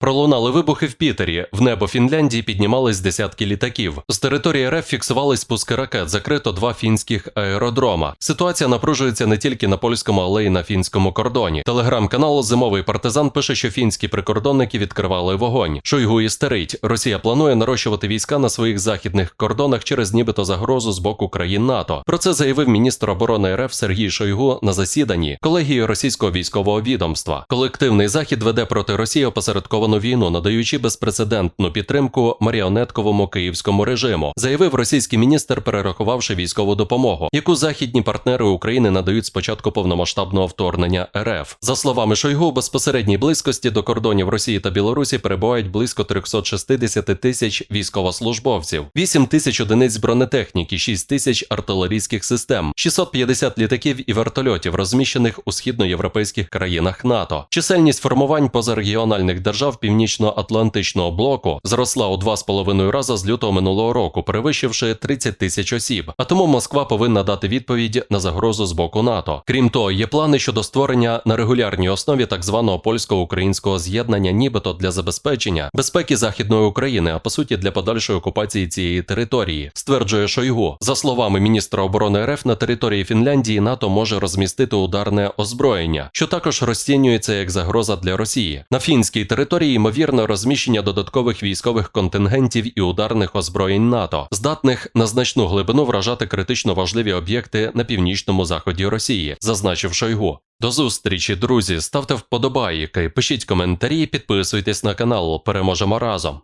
Пролунали вибухи в Пітері. В небо Фінляндії піднімались десятки літаків. З території РФ фіксувались спуски ракет. Закрито два фінських аеродрома. Ситуація напружується не тільки на польському, але й на фінському кордоні. Телеграм-канал Зимовий партизан пише, що фінські прикордонники відкривали вогонь. Шойгу істерить. Росія планує нарощувати війська на своїх західних кордонах через нібито загрозу з боку країн НАТО. Про це заявив міністр оборони РФ Сергій Шойгу на засіданні колегії російського військового відомства. Колективний захід веде проти Росії опосередковану війну, надаючи безпрецедентну підтримку маріонетковому київському режиму, заявив російський міністр, перерахувавши військову допомогу, яку західні партнери України надають з початку повномасштабного вторгнення РФ. За словами Шойгу, у безпосередній близькості до кордонів Росії та Білорусі перебувають близько 360 тисяч військовослужбовців, 8 тисяч одиниць бронетехніки, 6 тисяч артилерійських систем, 650 літаків і вертольотів, розміщених у східноєвропейських країнах НАТО. Чисельність формувань позарегіональних держав Північно-Атлантичного блоку зросла у 2,5 рази з лютого минулого року, перевищивши 30 тисяч осіб. А тому Москва повинна дати відповідь на загрозу з боку НАТО. Крім того, є плани щодо створення на регулярній основі так званого польсько-українського з'єднання, нібито для забезпечення безпеки західної України, а по суті для подальшої окупації цієї території, стверджує Шойгу. За словами міністра оборони РФ, на території Фінляндії НАТО може розмістити ударне озброєння, що також розцінюється як загроза для Росії. На фінській території ймовірно розміщення додаткових військових контингентів і ударних озброєнь НАТО, здатних на значну глибину вражати критично важливі об'єкти на північному заході Росії, зазначив Шойгу. До зустрічі, друзі. Ставте вподобайки, пишіть коментарі, підписуйтесь на канал. Переможемо разом.